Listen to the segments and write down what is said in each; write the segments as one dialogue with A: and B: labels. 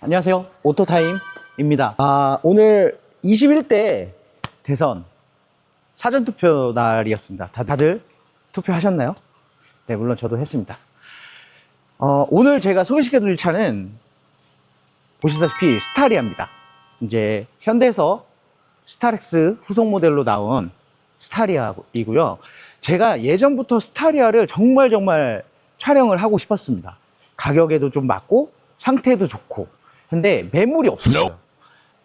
A: 안녕하세요. 오토타임입니다. 아, 오늘 21대 대선 사전투표 날이었습니다. 다, 다 들 투표하셨나요? 네, 물론 저도 했습니다. 어, 오늘 제가 소개시켜드릴 차는 보시다시피 스타리아입니다. 이제 현대에서 스타렉스 후속 모델로 나온 스타리아이고요. 제가 예전부터 스타리아를 정말 정말 촬영을 하고 싶었습니다. 가격에도 좀 맞고 상태도 좋고. 근데 매물이 없었어요.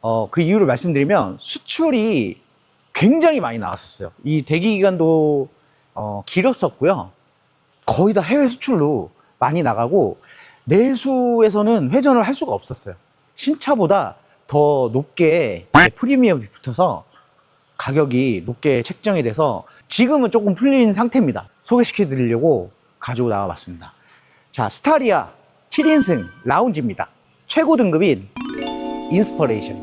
A: 어, 그 이유를 말씀드리면 수출이 굉장히 많이 나왔었어요. 이 대기 기간도 어, 길었었고요. 거의 다 해외 수출로 많이 나가고 내수에서는 회전을 할 수가 없었어요. 신차보다 더 높게 프리미엄이 붙어서 가격이 높게 책정이 돼서 지금은 조금 풀린 상태입니다. 소개시켜 드리려고 가지고 나와 봤습니다. 자, 스타리아 7인승 라운지입니다. 최고 등급인 인스퍼레이션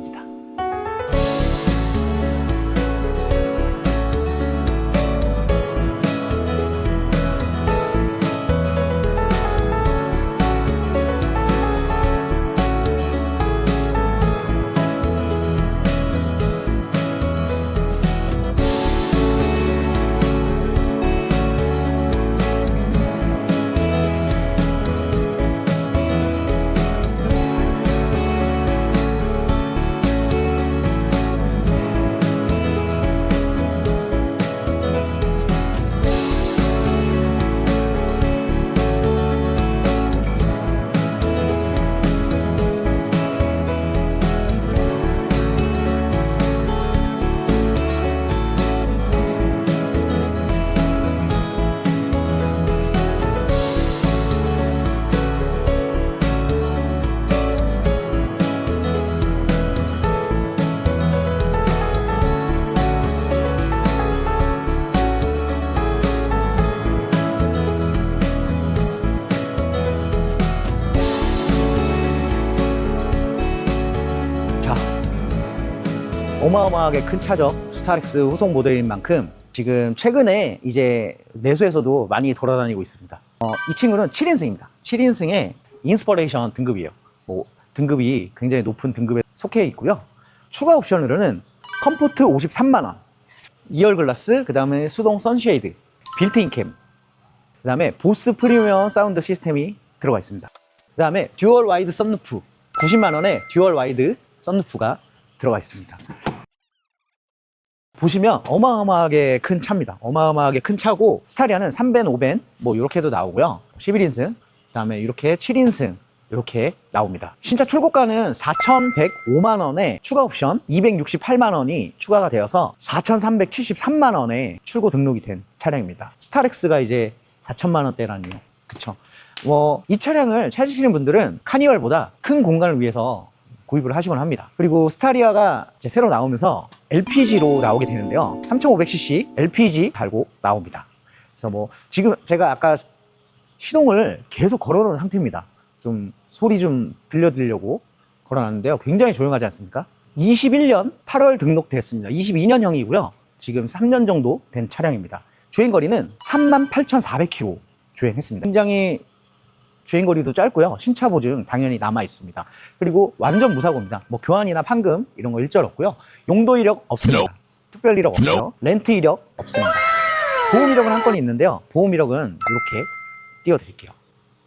A: 어마어마하게 큰 차죠. 스타렉스 후속 모델인 만큼 지금 최근에 이제 내수에서도 많이 돌아다니고 있습니다. 어, 이 친구는 7인승입니다. 7인승의 인스퍼레이션 등급이에요. 뭐 등급이 굉장히 높은 등급에 속해 있고요. 추가 옵션으로는 컴포트 53만 원, 2열 글라스, 그 다음에 수동 선쉐이드, 빌트인 캠, 그 다음에 보스 프리미엄 사운드 시스템이 들어가 있습니다. 그 다음에 듀얼 와이드 썬루프 90만 원에 듀얼 와이드 썬루프가 들어가 있습니다. 보시면 어마어마하게 큰 차입니다. 어마어마하게 큰 차고 스타리아는 3벤, 5벤 뭐 이렇게도 나오고요. 11인승, 그다음에 이렇게 7인승 이렇게 나옵니다. 신차 출고가는 4,105만 원에 추가 옵션 268만 원이 추가가 되어서 4,373만 원에 출고 등록이 된 차량입니다. 스타렉스가 이제 4천만 원대라니요. 그쵸? 뭐, 이 차량을 찾으시는 분들은 카니발보다 큰 공간을 위해서 구입을 하시곤 합니다. 그리고 스타리아가 새로 나오면서 LPG로 나오게 되는데요. 3500cc LPG 달고 나옵니다. 그래서 뭐, 지금 제가 아까 시동을 계속 걸어놓은 상태입니다. 좀 소리 좀 들려드리려고 걸어놨는데요. 굉장히 조용하지 않습니까? 21년 8월 등록됐습니다. 22년형이고요. 지금 3년 정도 된 차량입니다. 주행거리는 38,400km 주행했습니다. 굉장히 주행거리도 짧고요. 신차 보증 당연히 남아 있습니다. 그리고 완전 무사고입니다. 뭐 교환이나 판금 이런 거 일절 없고요. 용도 이력 없습니다. 특별 이력 없고요. 렌트 이력 없습니다. 보험 이력은 한 건이 있는데요. 보험 이력은 이렇게 띄워드릴게요.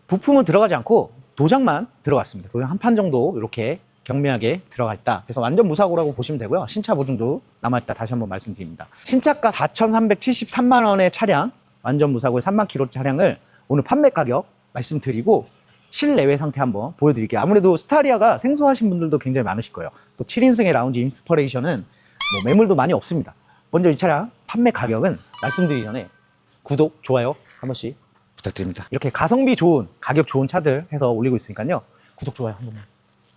A: 부품은 들어가지 않고 도장만 들어갔습니다. 도장 한 판 정도 이렇게 경미하게 들어가 있다. 그래서 완전 무사고라고 보시면 되고요. 신차 보증도 남아있다. 다시 한번 말씀드립니다. 신차가 4,373만 원의 차량, 완전 무사고의 3만 킬로 차량을 오늘 판매 가격 말씀드리고 실내외 상태 한번 보여드릴게요. 아무래도 스타리아가 생소하신 분들도 굉장히 많으실 거예요. 또 7인승의 라운지 인스퍼레이션은 뭐 매물도 많이 없습니다. 먼저 이 차량 판매 가격은 말씀드리기 전에 구독, 좋아요 한 번씩 부탁드립니다. 이렇게 가성비 좋은, 가격 좋은 차들 해서 올리고 있으니까요. 구독, 좋아요 한 번만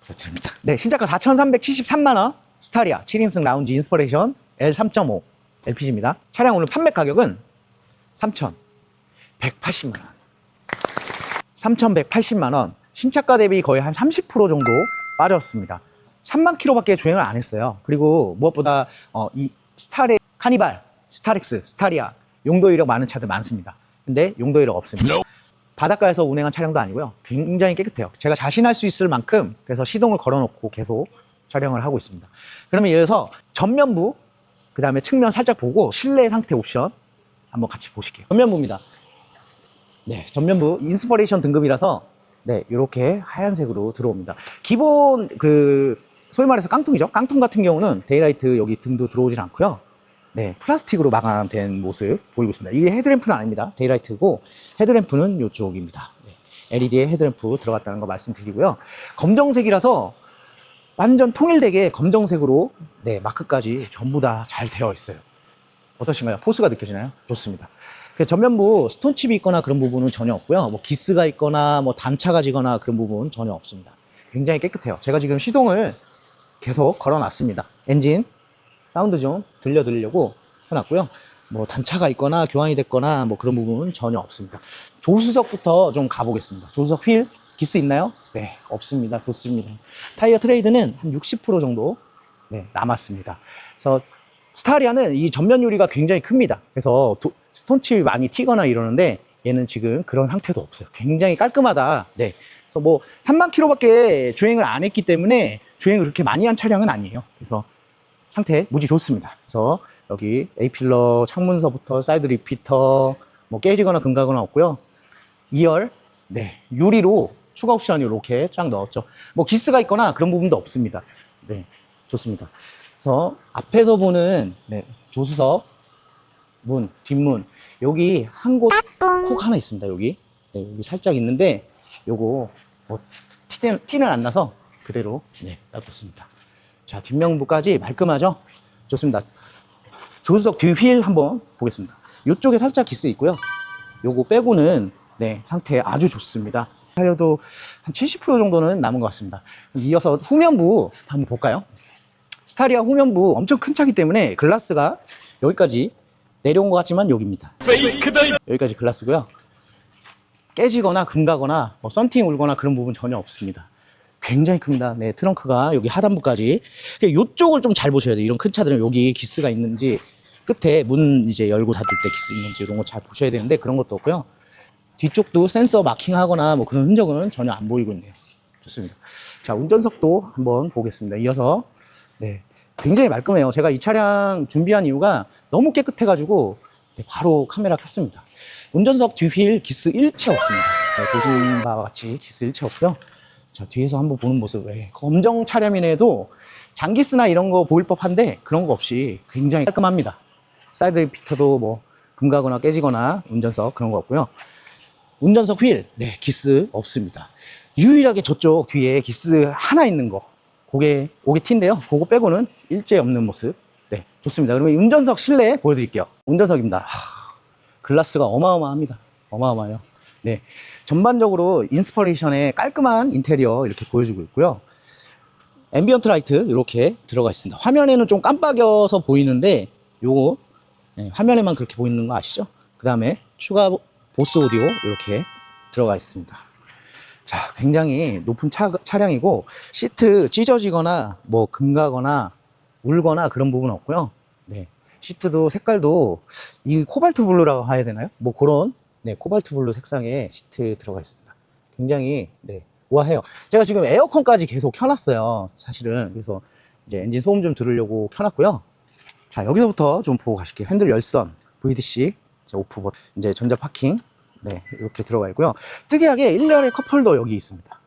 A: 부탁드립니다. 네, 신차가 4,373만 원, 스타리아 7인승 라운지 인스퍼레이션 L3.5 LPG입니다. 차량 오늘 판매 가격은 3,180만 원. 3,180만 원. 신차가 대비 거의 한 30% 정도 빠졌습니다. 3만 킬로밖에 주행을 안 했어요. 그리고 무엇보다 어, 이 스타레, 카니발, 스타렉스, 스타리아 용도 이력 많은 차들 많습니다. 근데 용도 이력 없습니다. 바닷가에서 운행한 차량도 아니고요. 굉장히 깨끗해요. 제가 자신할 수 있을 만큼 그래서 시동을 걸어놓고 계속 촬영을 하고 있습니다. 그러면 이어서 전면부, 그 다음에 측면 살짝 보고 실내 상태 옵션 한번 같이 보실게요. 전면부입니다. 네, 전면부 인스퍼레이션 등급이라서 네, 이렇게 하얀색으로 들어옵니다. 기본 그 소위 말해서 깡통이죠. 깡통 같은 경우는 데이라이트 여기 등도 들어오질 않고요. 네, 플라스틱으로 마감된 모습 보이고 있습니다. 이게 헤드램프는 아닙니다. 데이라이트고 헤드램프는 이쪽입니다. 네, LED에 헤드램프 들어갔다는 거 말씀드리고요. 검정색이라서 완전 통일되게 검정색으로 네, 마크까지 전부 다 잘 되어 있어요. 어떠신가요? 포스가 느껴지나요? 좋습니다. 그 전면부 스톤칩이 있거나 그런 부분은 전혀 없고요. 뭐 기스가 있거나 뭐 단차가 지거나 그런 부분은 전혀 없습니다. 굉장히 깨끗해요. 제가 지금 시동을 계속 걸어놨습니다. 엔진 사운드 좀 들려드리려고 해놨고요. 뭐 단차가 있거나 교환이 됐거나 뭐 그런 부분은 전혀 없습니다. 조수석부터 좀 가보겠습니다. 조수석 휠 기스 있나요? 네, 없습니다. 좋습니다. 타이어 트레이드는 한 60% 정도 네, 남았습니다. 그래서 스타리아는 이 전면 유리가 굉장히 큽니다. 그래서 도- 스톤칩이 많이 튀거나 이러는데 얘는 지금 그런 상태도 없어요. 굉장히 깔끔하다. 네. 그래서 뭐 3만 킬로밖에 주행을 안 했기 때문에 주행을 그렇게 많이 한 차량은 아니에요. 그래서 상태 무지 좋습니다. 그래서 여기 A필러 창문서부터 사이드 리피터 뭐 깨지거나 금가거나 없고요. 2열 네 유리로 추가 옵션 이렇게 쫙 넣었죠. 뭐 기스가 있거나 그런 부분도 없습니다. 네 좋습니다. 그래서 앞에서 보는 네, 조수석 문 뒷문 여기 한 곳 콕 하나 있습니다. 여기 네, 여기 살짝 있는데 요거 뭐 티는, 티는 안 나서 그대로 네, 놔뒀습니다. 자 뒷면부까지 말끔하죠? 좋습니다. 조수석 뒷휠 한번 보겠습니다. 이쪽에 살짝 기스 있고요. 요거 빼고는 네 상태 아주 좋습니다. 타이어도 한 70% 정도는 남은 것 같습니다. 이어서 후면부 한번 볼까요? 스타리아 후면부 엄청 큰 차기 때문에 글라스가 여기까지 내려온 것 같지만 여기입니다. 여기까지 글라스고요. 깨지거나 금가거나 뭐 썬팅 울거나 그런 부분 전혀 없습니다. 굉장히 큽니다. 네, 트렁크가 여기 하단부까지. 이쪽을 좀 잘 보셔야 돼요. 이런 큰 차들은 여기 기스가 있는지 끝에 문 이제 열고 닫을 때 기스 있는지 이런 거 잘 보셔야 되는데 그런 것도 없고요. 뒤쪽도 센서 마킹하거나 뭐 그런 흔적은 전혀 안 보이고 있네요. 좋습니다. 자, 운전석도 한번 보겠습니다. 이어서 네, 굉장히 말끔해요. 제가 이 차량 준비한 이유가 너무 깨끗해가지고 네, 바로 카메라 켰습니다. 운전석 뒤휠 기스 일체 없습니다. 네, 보시는 바와 같이 기스 일체 없고요. 자, 뒤에서 한번 보는 모습. 네, 검정 차량이라도 장기스나 이런 거 보일 법한데 그런 거 없이 굉장히 깔끔합니다. 사이드 리피터도 뭐 금가거나 깨지거나 운전석 그런 거 없고요. 운전석 휠, 네, 기스 없습니다. 유일하게 저쪽 뒤에 기스 하나 있는 거, 그게, 그게 T인데요. 그거 빼고는 일제 없는 모습. 네, 좋습니다. 그러면 운전석 실내 보여드릴게요. 운전석입니다. 하, 글라스가 어마어마합니다. 어마어마해요. 네. 전반적으로 인스퍼레이션의 깔끔한 인테리어 이렇게 보여주고 있고요. 앰비언트 라이트 이렇게 들어가 있습니다. 화면에는 좀 깜빡여서 보이는데 요거 네, 화면에만 그렇게 보이는 거 아시죠? 그 다음에 추가 보스 오디오 이렇게 들어가 있습니다. 자, 굉장히 높은 차, 차량이고 시트 찢어지거나 뭐 금가거나 울거나 그런 부분 없고요. 네. 시트도 색깔도 이 코발트 블루라고 해야 되나요? 뭐 그런 네, 코발트 블루 색상의 시트 들어가 있습니다. 굉장히 네, 우아해요. 제가 지금 에어컨까지 계속 켜놨어요. 사실은 그래서 이제 엔진 소음 좀 들으려고 켜놨고요. 자 여기서부터 좀 보고 가실게요. 핸들 열선, VDC, 오프 버튼, 이제 전자 파킹, 네 이렇게 들어가 있고요. 특이하게 일렬에 컵홀더 여기 있습니다.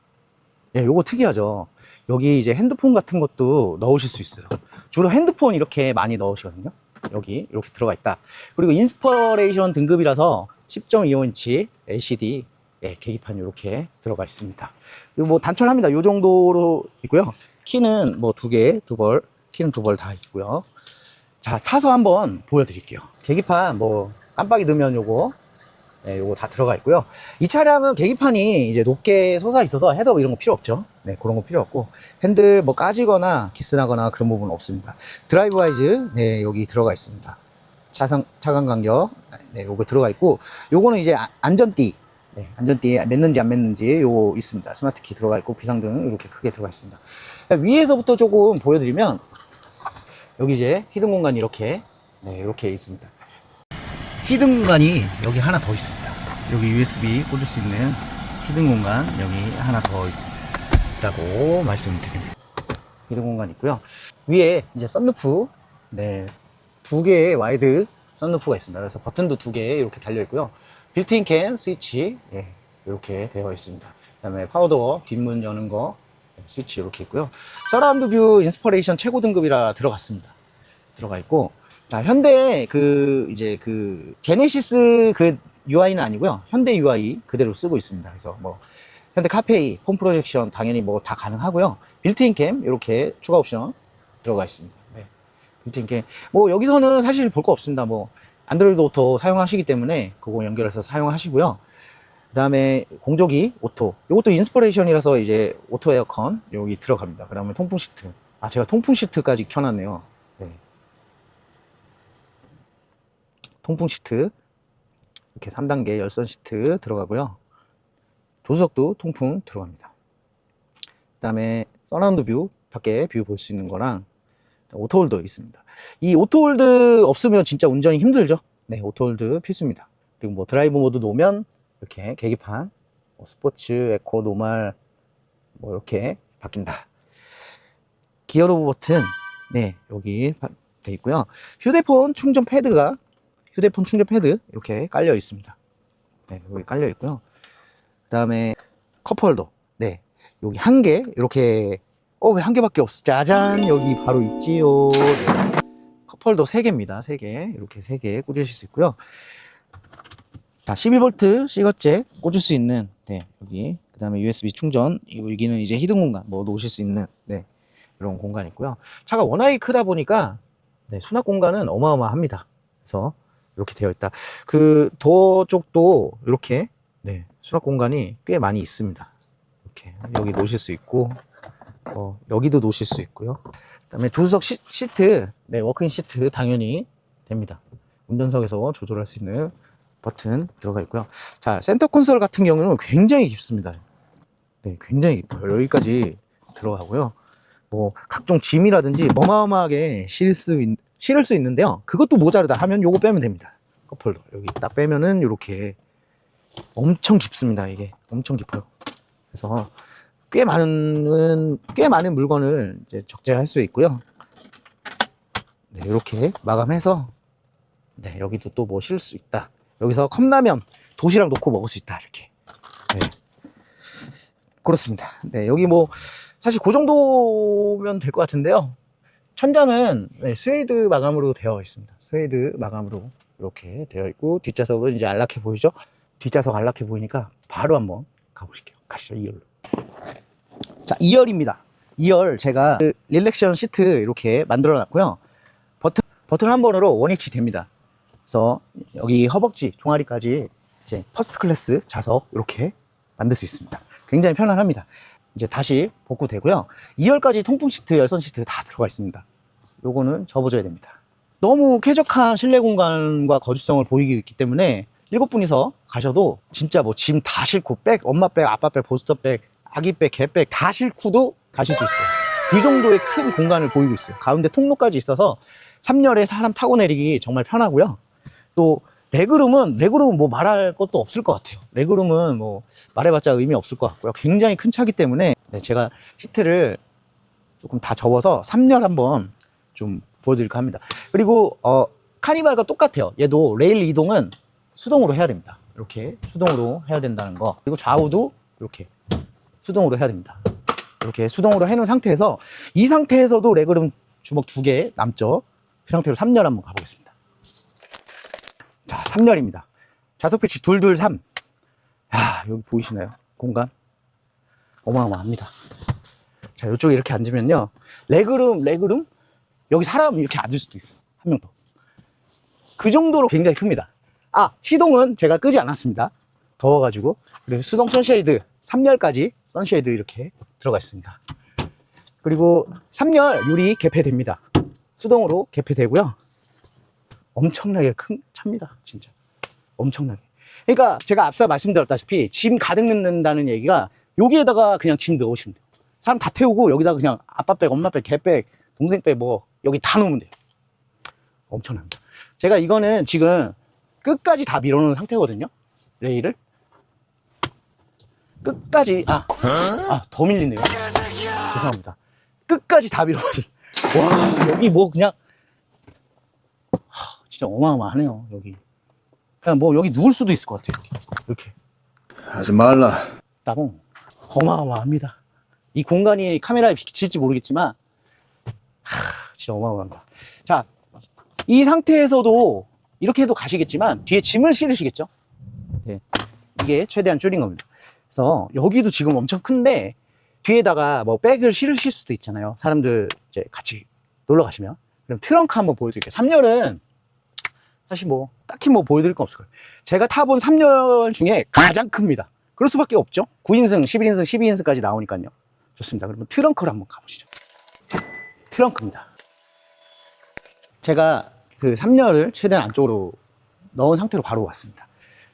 A: 예, 요거 특이하죠. 여기 이제 핸드폰 같은 것도 넣으실 수 있어요. 주로 핸드폰 이렇게 많이 넣으시거든요. 여기 이렇게 들어가 있다. 그리고 인스퍼레이션 등급이라서 10.25인치 LCD 예, 계기판 이렇게 들어가 있습니다. 뭐 단촐합니다. 요 정도로 있고요. 키는 뭐 두 개, 두 벌, 키는 두 벌 다 있고요. 자, 타서 한번 보여드릴게요. 계기판 뭐 깜빡이 넣으면 요거 네, 요거 다 들어가 있고요. 이 차량은 계기판이 이제 높게 솟아 있어서 헤드업 이런 거 필요 없죠. 네, 그런 거 필요 없고 핸들 뭐 까지거나 기스나거나 그런 부분 없습니다. 드라이브 와이즈 네, 여기 들어가 있습니다. 차상 차간 간격 네, 요거 들어가 있고 요거는 이제 아- 안전띠 네, 안전띠 맸는지 안 맸는지 요거 있습니다. 스마트 키 들어가 있고 비상등 이렇게 크게 들어가 있습니다. 위에서부터 조금 보여드리면 여기 이제 히든 공간이 이렇게 네, 이렇게 있습니다. 히든 공간이 여기 하나 더 있습니다. 여기 USB 꽂을 수 있는 히든 공간 여기 하나 더 있다고 말씀드립니다. 히든 공간 있고요. 위에 이제 썬루프 네. 두 개의 와이드 썬루프가 있습니다. 그래서 버튼도 두 개 이렇게 달려 있고요. 빌트인 캠 스위치 예, 이렇게 되어 있습니다. 그다음에 파워도어 뒷문 여는 거 네, 스위치 이렇게 있고요. 서라운드 뷰 인스퍼레이션 최고 등급이라 들어갔습니다. 들어가 있고 자, 현대 그 이제 그 제네시스 그 UI는 아니고요. 현대 UI 그대로 쓰고 있습니다. 그래서 뭐 현대 카페이, 폼 프로젝션 당연히 뭐 다 가능하고요. 빌트인 캠 이렇게 추가 옵션 들어가 있습니다. 네. 빌트인 캠. 뭐 여기서는 사실 볼 거 없습니다. 뭐 안드로이드 오토 사용하시기 때문에 그거 연결해서 사용하시고요. 그다음에 공조기 오토. 이것도 인스퍼레이션이라서 이제 오토 에어컨 여기 들어갑니다. 그다음에 통풍 시트. 아 제가 통풍 시트까지 켜놨네요. 네. 통풍 시트 이렇게 3단계 열선 시트 들어가고요. 조수석도 통풍 들어갑니다. 그 다음에 서라운드 뷰 밖에 뷰 볼 수 있는 거랑 오토홀더 있습니다. 이 오토홀드 없으면 진짜 운전이 힘들죠. 네, 오토홀드 필수입니다. 그리고 뭐 드라이브 모드 놓으면 이렇게 계기판, 뭐 스포츠, 에코, 노말 뭐 이렇게 바뀐다. 기어 로브 버튼, 네 여기 바- 돼 있고요. 휴대폰 충전 패드가 휴대폰 충전 패드 이렇게 깔려 있습니다. 네, 여기 깔려 있고요. 그다음에 컵홀더, 네 여기 한 개 이렇게 어 왜 한 개밖에 없어? 짜잔 여기 바로 있지요. 네. 컵홀더 세 개입니다. 세 개. 이렇게 세 개 꽂으실 수 있고요. 자, 12V 시거잭 꽂을 수 있는 네, 여기. 그다음에 USB 충전. 여기는 이제 히든 공간 뭐 놓으실 수 있는 네. 이런 공간 있고요. 차가 워낙에 크다 보니까 네, 수납 공간은 어마어마합니다. 그래서 이렇게 되어 있다. 그 도어 쪽도 이렇게 네, 수납 공간이 꽤 많이 있습니다. 이렇게 여기 놓으실 수 있고 어, 여기도 놓으실 수 있고요. 그다음에 조수석 시, 시트, 네 워크인 시트 당연히 됩니다. 운전석에서 조절할 수 있는 버튼 들어가 있고요. 자 센터 콘솔 같은 경우는 굉장히 깊습니다. 네, 굉장히 깊어요. 여기까지 들어가고요. 뭐 각종 짐이라든지 어마어마하게 실을 수, 있, 실을 수 있는데요. 그것도 모자르다 하면 요거 빼면 됩니다. 컵홀더 여기 딱 빼면은 이렇게 엄청 깊습니다. 이게 엄청 깊어요. 그래서 꽤 많은 꽤 많은 물건을 이제 적재할 수 있고요. 네, 이렇게 마감해서 네, 여기도 또 뭐실수 있다. 여기서 컵라면 도시락 놓고 먹을 수 있다. 이렇게. 네. 그렇습니다. 네, 여기 뭐 사실 그 정도면 될 것 같은데요. 천장은 네, 스웨이드 마감으로 되어 있습니다. 스웨이드 마감으로 이렇게 되어 있고 뒷좌석은 이제 안락해 보이죠? 뒷좌석 안락해 보이니까 바로 한번 가보실게요. 가시죠, 2열로. 자, 2열입니다. 2열 제가 그 릴렉션 시트 이렇게 만들어 놨고요. 버튼, 버튼 한 번으로 원위치 됩니다. 그래서 여기 허벅지, 종아리까지 이제 퍼스트 클래스 좌석 이렇게 만들 수 있습니다. 굉장히 편안합니다. 이제 다시 복구되고요. 2열까지 통풍 시트, 열선 시트 다 들어가 있습니다. 요거는 접어줘야 됩니다. 너무 쾌적한 실내 공간과 거주성을 보이기 때문에 일곱 분이서 가셔도 진짜 뭐 짐 다 싣고 백, 엄마 백, 아빠 백, 보스터 백, 아기 백, 개 백 다 싣고도 가실 수 있어요. 그 정도의 큰 공간을 보이고 있어요. 가운데 통로까지 있어서 3열에 사람 타고 내리기 정말 편하고요. 또 레그룸은 레그룸은 뭐 말할 것도 없을 것 같아요. 레그룸은 뭐 말해봤자 의미 없을 것 같고요. 굉장히 큰 차기 때문에 네, 제가 시트를 조금 다 접어서 3열 한번 좀 보여드릴까 합니다. 그리고 어 카니발과 똑같아요. 얘도 레일 이동은 수동으로 해야 됩니다. 이렇게 수동으로 해야 된다는 거. 그리고 좌우도 이렇게 수동으로 해야 됩니다. 이렇게 수동으로 해놓은 상태에서 이 상태에서도 레그룸 주먹 두 개 남죠. 그 상태로 3열 한번 가보겠습니다. 자, 3열입니다. 좌석 배치 둘둘 3. 야, 여기 보이시나요? 공간 어마어마합니다. 자, 이쪽에 이렇게 앉으면요. 레그룸, 레그룸 여기 사람 이렇게 앉을 수도 있어요. 한 명 더. 그 정도로 굉장히 큽니다. 아, 시동은 제가 끄지 않았습니다. 더워가지고. 그리고 수동 선쉐이드 3열까지 선쉐이드 이렇게 들어가 있습니다. 그리고 3열 유리 개폐됩니다. 수동으로 개폐되고요. 엄청나게 큰 차입니다. 진짜. 엄청나게. 그러니까 제가 앞서 말씀드렸다시피 짐 가득 넣는다는 얘기가 여기에다가 그냥 짐 넣으시면 돼요. 사람 다 태우고 여기다가 그냥 아빠 백, 엄마 백, 개 백, 동생 백 뭐 여기 다 놓으면 돼요. 엄청납니다. 제가 이거는 지금 끝까지 다 밀어놓은 상태거든요. 레일을 끝까지 아, 아, 더 밀리네요. 죄송합니다. 끝까지 다 밀어가지고 와 여기 뭐 그냥 하, 진짜 어마어마하네요 여기. 그냥 뭐 여기 누울 수도 있을 것 같아요. 이렇게.
B: 하지 말라.
A: 따봉 어마어마합니다. 이 공간이 카메라에 비칠지 모르겠지만 하, 진짜 어마어마합니다. 자, 이 상태에서도 이렇게 해도 가시겠지만 뒤에 짐을 실으시겠죠? 네. 이게 최대한 줄인 겁니다. 그래서 여기도 지금 엄청 큰데 뒤에다가 뭐 백을 실으실 수도 있잖아요. 사람들 이제 같이 놀러 가시면. 그럼 트렁크 한번 보여드릴게요. 3열은 사실 뭐 딱히 뭐 보여드릴 건 없을 거예요. 제가 타본 3열 중에 가장 큽니다. 그럴 수밖에 없죠. 9인승, 11인승, 12인승까지 나오니까요. 좋습니다. 그러면 트렁크를 한번 가보시죠. 트렁크입니다. 제가 그 3열을 최대한 안쪽으로 넣은 상태로 바로 왔습니다.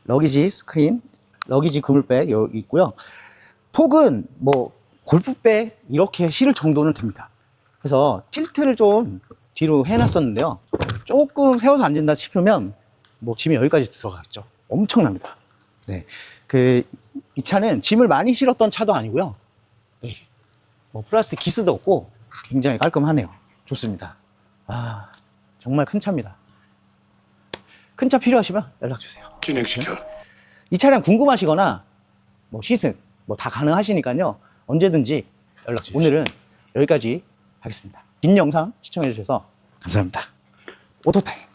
A: 러기지 스크린, 러기지 그물백 여기 있고요. 폭은 뭐 골프백 이렇게 실을 정도는 됩니다. 그래서 틸트를 좀 뒤로 해놨었는데요. 조금 세워서 앉는다 싶으면 뭐 짐이 여기까지 들어가겠죠. 엄청납니다. 네. 그, 이 차는 짐을 많이 실었던 차도 아니고요. 네. 뭐 플라스틱 기스도 없고 굉장히 깔끔하네요. 좋습니다. 아, 정말 큰 차입니다. 큰 차 필요하시면 연락 주세요.
B: 진행시켜.
A: 이 차량 궁금하시거나 뭐 시승 뭐 다 가능하시니까요. 언제든지 연락 주세요. 오늘은 여기까지 하겠습니다. 긴 영상 시청해 주셔서 감사합니다. 오토타임.